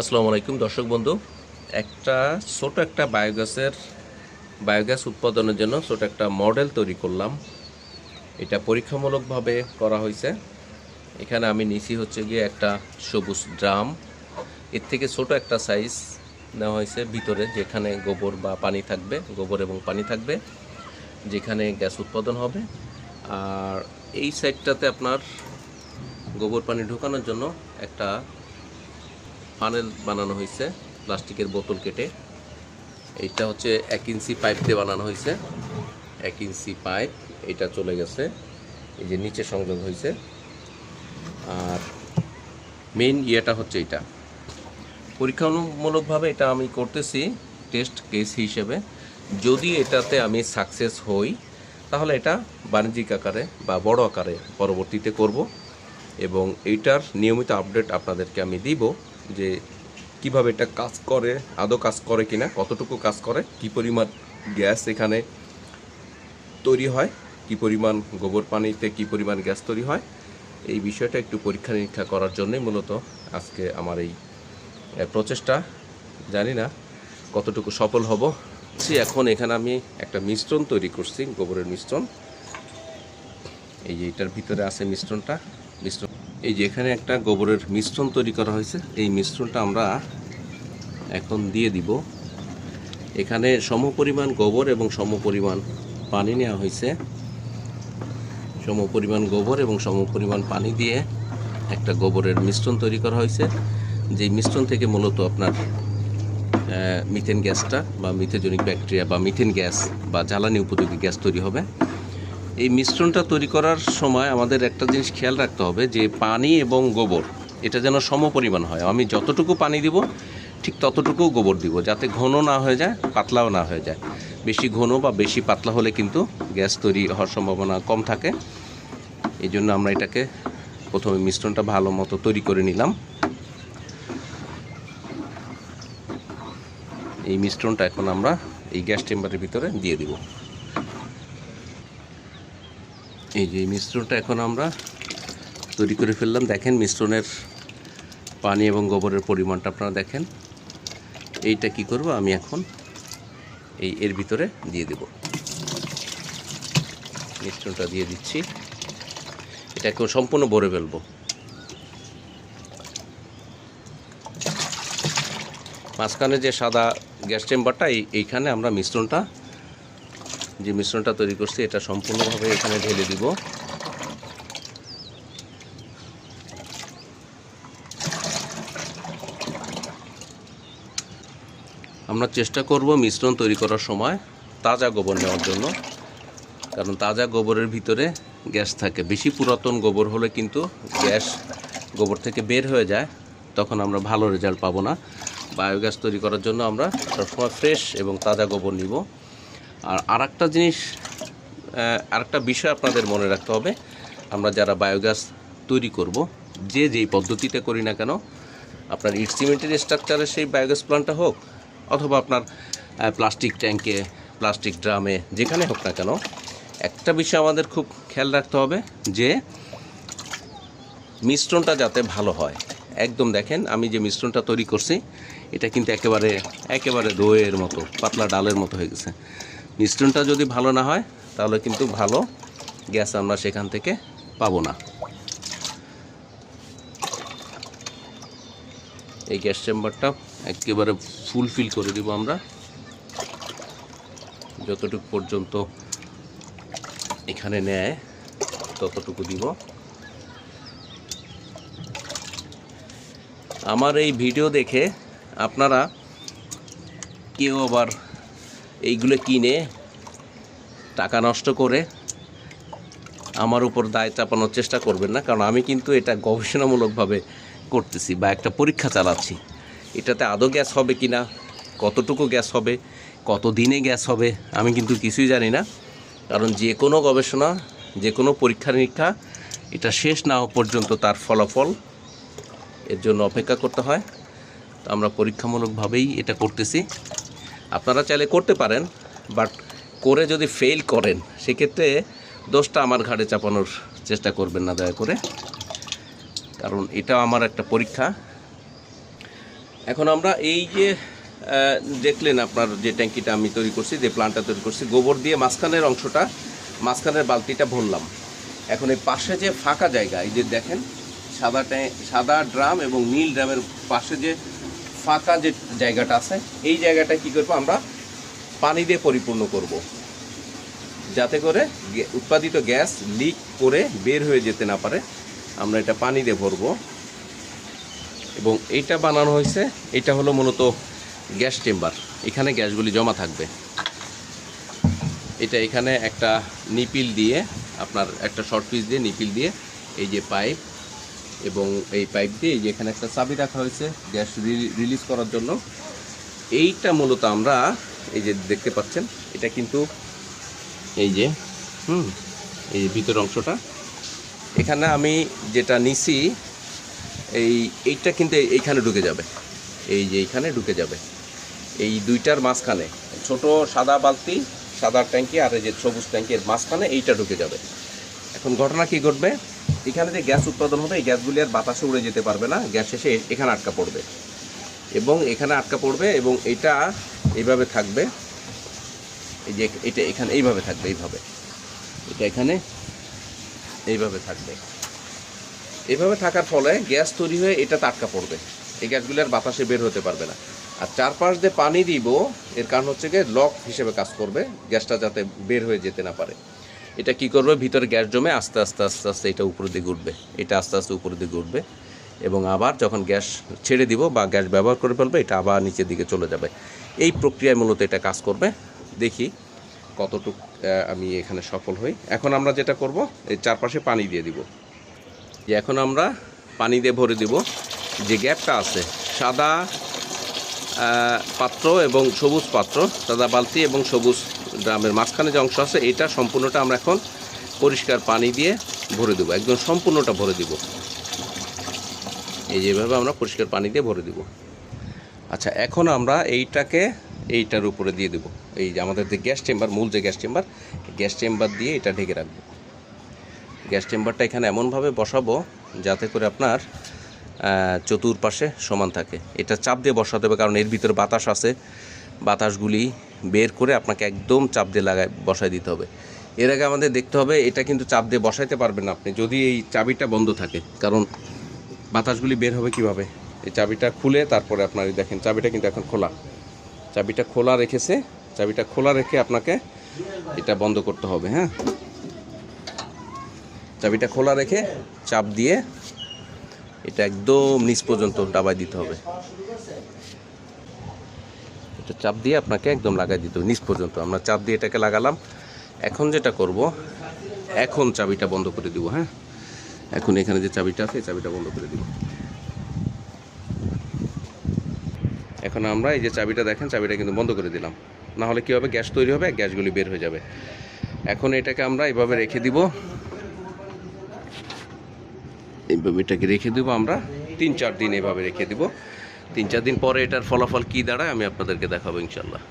আসসালামু আলাইকুম, দর্শক বন্ধু। একটা ছোট একটা বায়োগ্যাসের বায়োগ্যাস উৎপাদনের জন্য ছোট একটা মডেল তৈরি করলাম। এটা পরীক্ষামূলকভাবে করা হয়েছে। এখানে আমি নিছি হচ্ছে গিয়ে একটা সবুজ ড্রাম এর থেকে ছোট একটা সাইজ নেওয়া হয়েছে ভিতরে, যেখানে গোবর বা পানি থাকবে, গোবর এবং পানি থাকবে, যেখানে গ্যাস উৎপাদন হবে। আর এই সাইডটাতে আপনার গোবর পানি ঢোকানোর জন্য একটা ফানেল বানানো হয়েছে, প্লাস্টিকের বোতল কেটে। এইটা হচ্ছে এক ইঞ্চি পাইপ দিয়ে বানানো হয়েছে। এক ইঞ্চি পাইপ এটা চলে গেছে। এই যে নিচে সংযোগ হয়েছে। আর মেইন ইয়েটা হচ্ছে এটা পরীক্ষামূলকভাবে এটা আমি করতেছি টেস্ট কেস হিসেবে। যদি এটাতে আমি সাকসেস হই, তাহলে এটা বাণিজ্যিক আকারে বা বড় আকারে পরবর্তীতে করব এবং এইটার নিয়মিত আপডেট আপনাদেরকে আমি দিব। যে কীভাবে এটা কাজ করে, আদৌ কাজ করে কিনা, কতটুকু কাজ করে, কি পরিমাণ গ্যাস এখানে তৈরি হয়, কি পরিমাণ গোবর পানিতে কি পরিমাণ গ্যাস তৈরি হয়, এই বিষয়টা একটু পরীক্ষা নিরীক্ষা করার জন্যই মূলত আজকে আমার এই প্রচেষ্টা। জানি না কতটুকু সফল হব। এখন এখানে আমি একটা মিশ্রণ তৈরি করছি, গোবরের মিশ্রণ। এই যে এটার ভিতরে আছে মিশ্রণটা, মিশ্রণ এই যে এখানে একটা গোবরের মিশ্রণ তৈরি করা হয়েছে। এই মিশ্রণটা আমরা এখন দিয়ে দিব। এখানে সমপরিমাণ গোবর এবং সমপরিমাণ পানি নেওয়া হয়েছে। সমপরিমাণ গোবর এবং সমপরিমাণ পানি দিয়ে একটা গোবরের মিশ্রণ তৈরি করা হয়েছে। যেই মিশ্রণ থেকে মূলত আপনার মিথেন গ্যাসটা বা মিথেজনিক ব্যাকটেরিয়া বা মিথেন গ্যাস বা জ্বালানি উপযোগী গ্যাস তৈরি হবে। এই মিশ্রণটা তৈরি করার সময় আমাদের একটা জিনিস খেয়াল রাখতে হবে যে পানি এবং গোবর, এটা যেন সমপরিমাণ হয়। আমি যতটুকু পানি দিব, ঠিক ততটুকু গোবর দিব যাতে ঘন না হয়ে যায়, পাতলাও না হয়ে যায়। বেশি ঘন বা বেশি পাতলা হলে কিন্তু গ্যাস তৈরি হওয়ার সম্ভাবনা কম থাকে। এই জন্য আমরা এটাকে প্রথমে মিশ্রণটা ভালো মতো তৈরি করে নিলাম। এই মিশ্রণটা এখন আমরা এই গ্যাস চেম্বারের ভিতরে দিয়ে দিব। এই যে মিশ্রণটা এখন আমরা তৈরি করে ফেললাম। দেখেন মিশ্রণের পানি এবং গোবরের পরিমাণটা আপনারা দেখেন। এইটা কি করব আমি এখন এই এর ভিতরে দিয়ে দেব। মিশ্রণটা দিয়ে দিচ্ছি। এটা এখন সম্পূর্ণ ভরে ফেলব। মাঝখানে যে সাদা গ্যাস চেম্বারটা এইখানে আমরা মিশ্রণটা যে মিশ্রণটা তৈরি করছি, এটা সম্পূর্ণভাবে এখানে ঢেলে দিব। আমরা চেষ্টা করব মিশ্রণ তৈরি করার সময় তাজা গোবর নেওয়ার জন্য, কারণ তাজা গোবরের ভিতরে গ্যাস থাকে। বেশি পুরাতন গোবর হলে কিন্তু গ্যাস গোবর থেকে বের হয়ে যায়, তখন আমরা ভালো রেজাল্ট পাবো না। বায়োগ্যাস তৈরি করার জন্য আমরা সবসময় ফ্রেশ এবং তাজা গোবর নিব। আর আরেকটা জিনিস আরেকটা বিষয় আপনাদের মনে রাখতে হবে। আমরা যারা বায়োগ্যাস তৈরি করব, যে যেই পদ্ধতিতে করি না কেন, আপনার ইট সিমেন্টের স্ট্রাকচারে সেই বায়োগ্যাস প্ল্যান্টটা হোক, অথবা আপনার প্লাস্টিক ট্যাঙ্কে প্লাস্টিক ড্রামে যেখানে হোক না কেন, একটা বিষয় আমাদের খুব খেয়াল রাখতে হবে যে মিশ্রণটা যাতে ভালো হয়। একদম দেখেন, আমি যে মিশ্রণটা তৈরি করছি, এটা কিন্তু একেবারে একেবারে দইয়ের মতো, পাতলা ডালের মতো হয়ে গেছে। মিশ্রণটা যদি ভালো না হয়, তাহলে কিন্তু ভালো গ্যাস আমরা সেখান থেকে পাবো না। এই গ্যাস চেম্বারটা একেবারে ফুলফিল করে দিব আমরা। যতটুকু পর্যন্ত এখানে নেয়, ততটুকু দিব। আমার এই ভিডিও দেখে আপনারা কেউ আবার এইগুলো কিনে টাকা নষ্ট করে আমার উপর দায় চাপানোর চেষ্টা করবেন না, কারণ আমি কিন্তু এটা গবেষণামূলকভাবে করতেছি বা একটা পরীক্ষা চালাচ্ছি। এটাতে আদৌ গ্যাস হবে কি না কতটুকু গ্যাস হবে কত দিনে গ্যাস হবে, আমি কিন্তু কিছুই জানি না। কারণ যে কোনো গবেষণা, যে কোনো পরীক্ষা নিরীক্ষা, এটা শেষ না হওয়া পর্যন্ত তার ফলাফল এর জন্য অপেক্ষা করতে হয়। তো আমরা পরীক্ষামূলকভাবেই এটা করতেছি। আপনারা চাইলে করতে পারেন বাট করে যদি ফেল করেন, সেক্ষেত্রে দোষটা আমার ঘাড়ে চাপানোর চেষ্টা করবেন না, দয়া করে। কারণ এটা আমার একটা পরীক্ষা। এখন আমরা এই যে দেখলেন আপনার যে ট্যাঙ্কিটা আমি তৈরি করছি, যে প্লান্টটা তৈরি করছি, গোবর দিয়ে মাঝখানের অংশটা, মাঝখানের বালতিটা ভরলাম। এখন এই পাশে যে ফাঁকা জায়গা, এই যে দেখেন, সাদা সাদা ড্রাম এবং নীল ড্রামের পাশে যে ফাঁকা যে জায়গাটা আছে, এই জায়গাটা কি করব আমরা? পানি দিয়ে পরিপূর্ণ করব। যাতে করে উৎপাদিত গ্যাস লিক করে বের হয়ে যেতে না পারে, আমরা এটা পানি দিয়ে ভরবো। এবং এইটা বানানো হয়েছে, এটা হলো মূলত গ্যাস চেম্বার। এখানে গ্যাসগুলি জমা থাকবে। এটা এখানে একটা নিপিল দিয়ে, আপনার একটা শর্ট পিস দিয়ে নিপিল দিয়ে, এই যে পাইপ এবং এই পাইপ দিয়ে যে এখানে একটা চাবি রাখা হয়েছে, গ্যাস রিলিজ করার জন্য, এইটা মূলত আমরা এই যে দেখতে পাচ্ছেন, এটা কিন্তু এই যে, হুম, এই যে ভিতর অংশটা। এখানে আমি যেটা নিছি, এই, এইটা কিন্তু এইখানে ঢুকে যাবে। এই যে এইখানে ঢুকে যাবে। এই দুইটার মাঝখানে, ছোট সাদা বালতি, সাদা ট্যাঙ্কি আর এই যে সবুজ ট্যাঙ্কির মাঝখানে এইটা ঢুকে যাবে। এখন ঘটনা কি ঘটবে? এখানে যে গ্যাস উৎপাদন হবে, এই গ্যাসগুলি আর বাতাসে উড়ে যেতে পারবে না। গ্যাস এসে এখানে আটকা পড়বে। এবং এখানে আটকা পড়বে এবং এটা এইভাবে থাকবে। এই যে এটা এখানে এইভাবে থাকবে, এইভাবে। এটা এখানে এইভাবে থাকবে। এইভাবে থাকার ফলে গ্যাস তৈরি হয়ে এটা আটকা পড়বে। এই গ্যাসগুলি আর বাতাসে বের হতে পারবে না। আর চারপাশ দিয়ে পানি দিব, এর কারণ হচ্ছে গিয়ে লক হিসেবে কাজ করবে। গ্যাসটা যাতে বের হয়ে যেতে না পারে। এটা কি করবে? ভিতরে গ্যাস জমে আস্তে আস্তে আস্তে আস্তে এটা উপরের দিকে উঠবে এটা আস্তে আস্তে উপরের দিকে উঠবে এবং আবার যখন গ্যাস ছেড়ে দিব বা গ্যাস ব্যবহার করে ফেলবে, এটা আবার নিচের দিকে চলে যাবে। এই প্রক্রিয়ায় মূলত এটা কাজ করবে। দেখি কতটুক আমি এখানে সফল হই। এখন আমরা যেটা করব, এই চারপাশে পানি দিয়ে দিব। যে এখন আমরা পানি দিয়ে ভরে দিব। যে গ্যাপটা আছে, সাদা পাত্র এবং সবুজ পাত্র, সাদা বালতি এবং সবুজ ড্রামের মাঝখানে যে অংশ আছে, এটা সম্পূর্ণটা আমরা এখন পরিষ্কার পানি দিয়ে ভরে দেবো। একদম সম্পূর্ণটা ভরে দিব। এই যেভাবে আমরা পরিষ্কার পানি দিয়ে ভরে দিব। আচ্ছা এখন আমরা এইটাকে এইটার উপরে দিয়ে দেবো। এই যে আমাদের যে গ্যাস চেম্বার, মূল যে গ্যাস চেম্বার গ্যাস চেম্বার দিয়ে এটা ঢেকে রাখব। গ্যাস চেম্বারটা এখানে এমনভাবে বসাবো যাতে করে আপনার চতুর্পাশে সমান থাকে। এটা চাপ দিয়ে বসাতে হবে, কারণ এর ভিতরে বাতাস আছে। বাতাসগুলি বের করে আপনাকে একদম চাপ দিয়ে লাগায় বসাই দিতে হবে। এর আগে আমাদের দেখতে হবে, এটা কিন্তু চাপ দিয়ে বসাইতে পারবেন আপনি যদি এই চাবিটা বন্ধ থাকে। কারণ বাতাসগুলি বের হবে কীভাবে? এই চাবিটা খুলে তারপরে আপনার দেখেন, চাবিটা কিন্তু এখন খোলা। চাবিটা খোলা রেখেছে, চাবিটা খোলা রেখে আপনাকে এটা বন্ধ করতে হবে হ্যাঁ? চাবিটা খোলা রেখে চাপ দিয়ে এটা একদম নিচ পর্যন্ত ডাবায় দিতে হবে। এটা চাপ দিয়ে আপনাকে একদম লাগাই দিতে হবে, নিচ পর্যন্ত। আমরা চাপ দিয়ে এটাকে লাগালাম। এখন যেটা করব, এখন চাবিটা বন্ধ করে দিব হ্যাঁ? এখন এখানে যে চাবিটা আছে চাবিটা বন্ধ করে দিব। এখন আমরা এই যে চাবিটা দেখেন, চাবিটা কিন্তু বন্ধ করে দিলাম। না হলে কী হবে? গ্যাস তৈরি হবে, গ্যাসগুলি বের হয়ে যাবে। এখন এটাকে আমরা এইভাবে রেখে দিব। এইভাবে এটাকে রেখে দেবো, আমরা তিন চার দিন এভাবে রেখে দিব। তিন চার দিন পরে এটার ফলাফল কি দাঁড়ায় আমি আপনাদেরকে দেখাবো ইনশাল্লাহ।